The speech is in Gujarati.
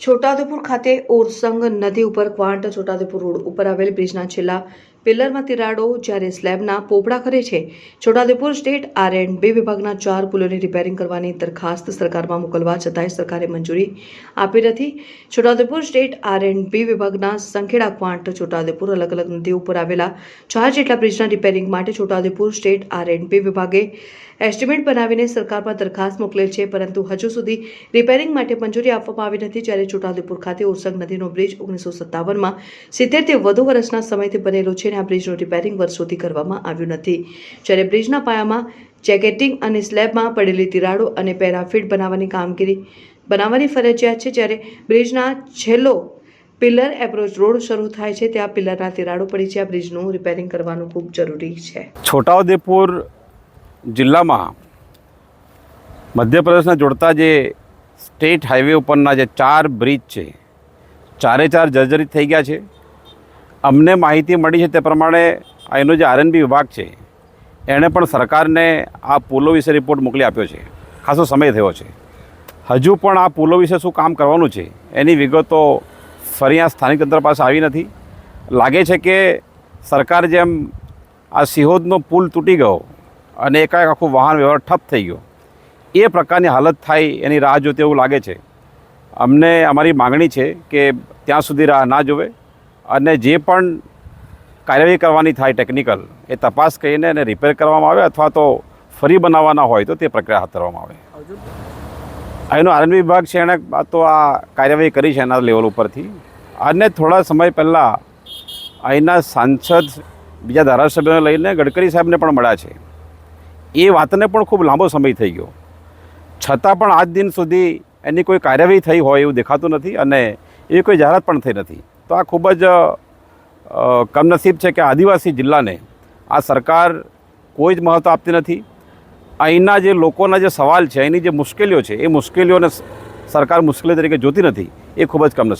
છોટાઉદેપુર ખાતે ઓરસંગ નદી ઉપર ક્વાંટ છોટાઉદેપુર રોડ ઉપર આવેલ બ્રિજના છેલ્લા પિલ્લરમાં તિરાડો જ્યારે સ્લેબના પોપડા કરે છે, Chhota Udepur state R and B વિભાગના ચાર પુલોની રિપેરિંગ કરવાની દરખાસ્ત સરકારમાં મોકલવા છતાંય સરકારે મંજૂરી આપી નથી. Chhota Udepur state R and B વિભાગના સંખેડા ક્વાંટ છોટાઉદેપુર અલગ અલગ નદી ઉપર આવેલા ચાર જેટલા બ્રિજના રિપેરિંગ માટે Chhota Udepur state R and B વિભાગે એસ્ટિમેટ બનાવીને સરકારમાં દરખાસ્ત મોકલેલ છે, પરંતુ હજુ સુધી રિપેરિંગ માટે મંજૂરી આપવામાં આવી નથી. જ્યારે છોટાઉદેપુર ખાતે ઓરસંગ નદીનો બ્રિજ ઓગણીસો સત્તાવનમાં સિત્તેરથી વધુ વર્ષના સમયથી બનેલો છે અને આ બ્રિજનું રિપેરિંગ વર્ષોથી કરવામાં આવ્યું નથી. જ્યારે બ્રિજના પાયામાં જેકેટિંગ અને સ્લેબમાં પડેલી તિરાડો અને પેરાફિટ બનાવવાની કામગીરી બનાવવાની ફરજિયાત છે, જ્યારે બ્રિજના છેલ્લો પિલ્લર એપ્રોચ રોડ શરૂ થાય છે, ત્યાં પિલ્લરના તિરાડો પડી છે. આ બ્રિજનું રિપેરિંગ કરવાનું ખૂબ જરૂરી છે. છોટાઉદેપુર જિલ્લામાં મધ્યપ્રદેશને જોડતા જે સ્ટેટ હાઈવે ઉપરના જે ચાર બ્રિજ છે ચારે ચાર જર્જરિત થઈ ગયા છે. અમને માહિતી મળી છે તે પ્રમાણે એનો જે આરએનબી વિભાગ છે, એણે પણ સરકારને આ પુલો વિશે રિપોર્ટ મોકલી આપ્યો છે. ખાસો સમય થયો છે. હજુ પણ આ પુલો વિશે શું કામ કરવાનું છે, એની વિગતો ફરી આ સ્થાનિક તંત્ર પાસે આવી નથી. લાગે છે કે સરકાર જેમ આ સિહોદનો પુલ તૂટી ગયો અને એકાએક આખું વાહન વ્યવહાર ઠપ થઈ ગયો, એ પ્રકારની હાલત થાય એની રાહ જોતી એવું લાગે છે. અમને અમારી માગણી છે કે ત્યાં સુધી રાહ ના જોવે. અને જે પણ કાર્યવાહી કરવાની થાય ટેકનિકલ એ તપાસ કરીને એને રિપેર કરવામાં આવે અથવા તો ફરી બનાવવાના હોય તો તે પ્રક્રિયા હાથ ધરવામાં આવે. એનો આરએનબી વિભાગ છે એણે તો આ કાર્યવાહી કરી છે એના લેવલ ઉપરથી. અને થોડા સમય પહેલાં અહીંના સાંસદ બીજા ધારાસભ્યોને લઈને ગડકરી સાહેબને પણ મળ્યા છે. એ વાતને પણ ખૂબ લાંબો સમય થઈ ગયો. છતાં પણ આજ દિન સુધી એની કોઈ કાર્યવાહી થઈ હોય એવું દેખાતું નથી અને એવી કોઈ જાહેરાત પણ થઈ નથી. તો આ ખૂબ જ કમનસીબ છે કે આદિવાસી જિલ્લાને આ સરકાર કોઈ જ મહત્ત્વ આપતી નથી. અહીંના જે લોકોના જે સવાલ છે, અહીંની જે મુશ્કેલીઓ છે, એ મુશ્કેલીઓને સરકાર મુશ્કેલી તરીકે જોતી નથી, એ ખૂબ જ કમનસીબ